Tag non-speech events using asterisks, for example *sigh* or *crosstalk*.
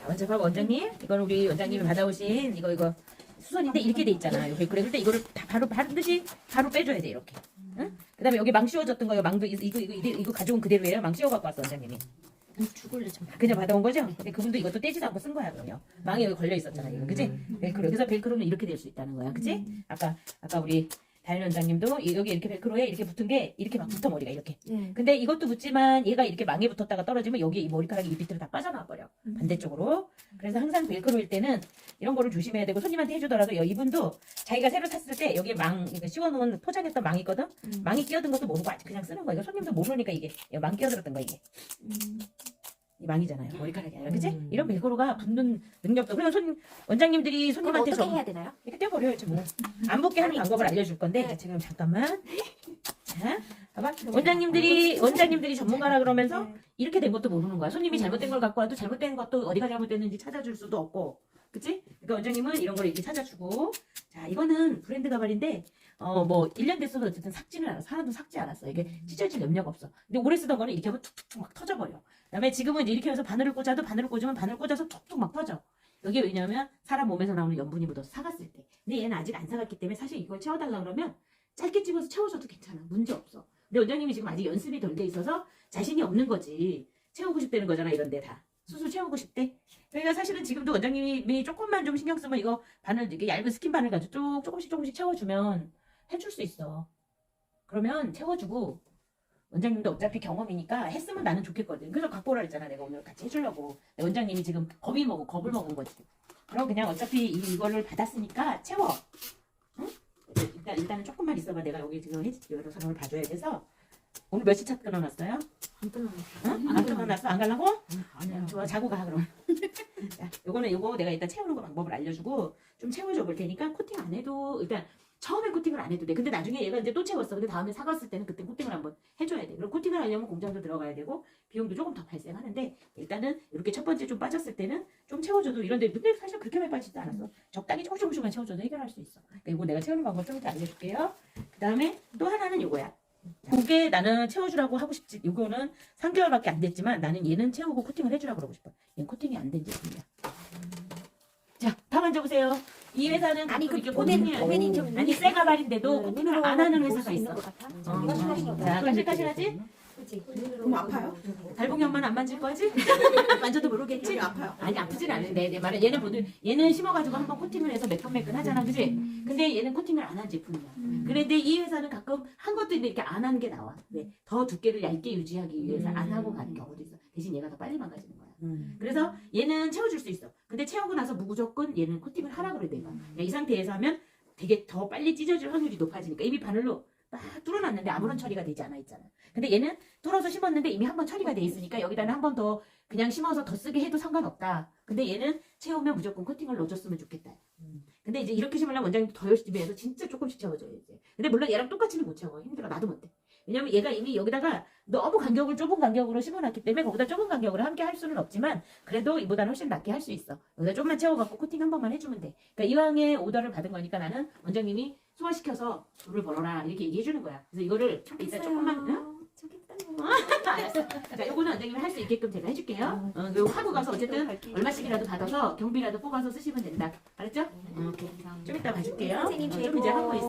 자, 먼저 봐봐 원장님. 이건 우리 원장님이 받아오신 이거 이거 수선인데 이렇게 돼 있잖아. 이렇게 그래. 근데 이거를 다 바로 반드시 바로 빼줘야 돼 이렇게. 응? 그 다음에 여기 망 씌워졌던 거요. 망도 이- 이거 이거 이거, 이거 가져온 그대로예요. 망 씌워 갖고 왔어 원장님이. 죽을래 좀. 그냥 받아온 거죠? 근데 그분도 이것도 떼지도 않고 쓴 거야 그럼요. 망에 여기 걸려 있었잖아 이거, 그지? 벨크로. 그래서 벨크로는 이렇게 될 수 있다는 거야, 그지? 아까 아까 우리 다현 원장님도 이- 여기 이렇게 벨크로에 이렇게 붙은 게 이렇게 막 붙어 머리가 이렇게. 네. 근데 이것도 붙지만 얘가 이렇게 망에 붙었다가 떨어지면 여기 이 머리카락이 이 밑으로 다 빠져나와 버려. 반대쪽으로. 그래서 항상 벨크로일 때는 이런 거를 조심해야 되고 손님한테 해주더라도 여- 이분도 자기가 새로 탔을 때 여기에 망 이거 씌워놓은 포장했던 망이 있거든. 음. 망이 끼어든 것도 모르고 아직 그냥 쓰는 거야. 이거 손님도 모르니까 이게 망 끼어들었던 거 이게. 음. 이 망이잖아요. 머리카락이 아니라 그지? 음. 이런 벨크로가 붙는 능력도. 그러면 손 원장님들이 그럼 손님한테 어떻게 좀 해야 되나요? 이렇게 떼버려야지 뭐. 안 붙게 하는 방법을 알려줄 건데 네. 지금 잠깐만. 자, 봐봐. 원장님들이 원장님들이 전문가라 그러면서 네. 이렇게 된 것도 모르는 거야. 손님이 잘못된 걸 갖고 와도 잘못된 것도 어디가 잘못됐는지 찾아줄 수도 없고. 그치? 그러니까 원장님은 이런 걸 이렇게 찾아주고. 자, 이거는 브랜드 가발인데, 어, 뭐, 1년 됐어도 어쨌든 삭지는 않았어. 하나도 삭지 않았어. 이게 찢어질 염려가 없어. 근데 오래 쓰던 거는 이렇게 하면 툭툭툭 막 터져버려. 그 다음에 지금은 이렇게 해서 바늘을 꽂아도 바늘을 꽂으면 바늘 꽂아서 툭툭 막 터져. 이게 왜냐면 사람 몸에서 나오는 염분이 묻어서 사갔을 때. 근데 얘는 아직 안 사갔기 때문에 사실 이걸 채워달라 그러면 짧게 집어서 채워줘도 괜찮아. 문제 없어. 근데 원장님이 지금 아직 연습이 덜 돼 있어서 자신이 없는 거지. 채우고 싶다는 거잖아, 이런데 다. 수술 채우고 싶대. 그러니까 사실은 지금도 원장님이 조금만 좀 신경 쓰면 이거 바늘, 이게 얇은 스킨 바늘 가지고 쭉 조금씩 조금씩 채워주면 해줄 수 있어. 그러면 채워주고, 원장님도 어차피 경험이니까 했으면 나는 좋겠거든. 그래서 갖고 오라 했잖아, 내가 오늘 같이 해주려고. 원장님이 지금 겁이 먹고 겁을 먹은 거지. 그럼 그냥 어차피 이- 이거를 받았으니까 채워. 응? 일단, 일단은 조금만 있어봐. 내가 여기 지금 해- 여러 사람을 봐줘야 돼서. 오늘 몇 시 차 끊어놨어요? 안 끊어요. 응? 안 끊어놨어? 안 가려고? 아니야. 좋아, 자고 가, 그럼. *laughs* 자, 요거는 요거 내가 일단 채우는 거 방법을 알려주고 좀 채워줘 볼 테니까 코팅 안 해도 일단 처음엔 코팅을 안 해도 돼. 근데 나중에 얘가 이제 또 채웠어. 근데 다음에 사갔을 때는 그때 코팅을 한번 해줘야 돼. 그럼 코팅을 하려면 공장도 들어가야 되고 비용도 조금 더 발생하는데 일단은 이렇게 첫 번째 좀 빠졌을 때는 좀 채워줘도 이런데 근데 사실 그렇게 많이 빠지지 않았어. 적당히 조금 조금씩만 채워줘도 해결할 수 있어. 그러니까 이거 내가 채우는 방법 좀 이따 알려줄게요. 그 다음에 또 하나는 요거야. 그게 나는 채워주라고 하고 싶지. 이거는 3개월밖에 안 됐지만 나는 얘는 채우고 코팅을 해주라고 그러고 싶어. 얘는 코팅이 안 된 제품이야. 자, 다 만져보세요. 이 회사는 아니 가끔 그 이렇게 보낸 보낸 좀 아니 새 가 발인데도 코팅을 안 하는 회사가 있어. 어. 자, 까실까실하지? 그치. 그럼 아파요? 달봉이 엄마는 안 만질 거지? *laughs* 만져도 모르겠지? 아파요. 아니 아프진 않은데 내 말은 얘는 보들 얘는 심어가지고 한번 코팅을 해서 매끈매끈 하잖아, 그지? 근데 얘는 코팅을 안 한 제품이야. 그런데 이 회사는 가끔 한 것도 있는데 이렇게 안 하는 게 나와. 왜? 더 두께를 얇게 유지하기 위해서 안 하고 가는 경우도 있어. 대신 얘가 더 빨리 망가지는 거야. 음. 그래서 얘는 채워줄 수 있어. 근데 채우고 나서 무조건 얘는 코팅을 하라 그래 내가. 이 상태에서 하면 되게 더 빨리 찢어질 확률이 높아지니까 이미 바늘로 막 뚫어놨는데 아무런 처리가 되지 않아 있잖아. 근데 얘는 뚫어서 심었는데 이미 한 번 처리가 돼 있으니까 여기다는 한 번 더 그냥 심어서 더 쓰게 해도 상관없다. 근데 얘는 채우면 무조건 코팅을 넣어줬으면 좋겠다. 음. 근데 이제 이렇게 심으려면 원장님도 더 열심히 해서 진짜 조금씩 채워줘야 돼. 근데 물론 얘랑 똑같이는 못 채워. 힘들어. 나도 못해. 왜냐면 얘가 이미 여기다가 너무 간격을 좁은 간격으로 심어놨기 때문에 거기다 좁은 간격으로 함께 할 수는 없지만 그래도 이보다는 훨씬 낫게 할 수 있어. 여기다 좀만 채워갖고 코팅 한 번만 해주면 돼. 그러니까 이왕에 오더를 받은 거니까 나는 원장님이 소화시켜서 돈을 벌어라 이렇게 얘기해주는 거야. 그래서 이거를 일단 조금만 응? *laughs* 알았어. 자, 요거는 원장님이 할 수 있게끔 제가 해줄게요. 어, 그리고 하고 가서 어쨌든 얼마씩이라도 받아서 경비라도 뽑아서 쓰시면 된다. 알았죠? 어, 오케이. 좀 이따 봐줄게요. 선생님 어, 좀 이제 하고 있어.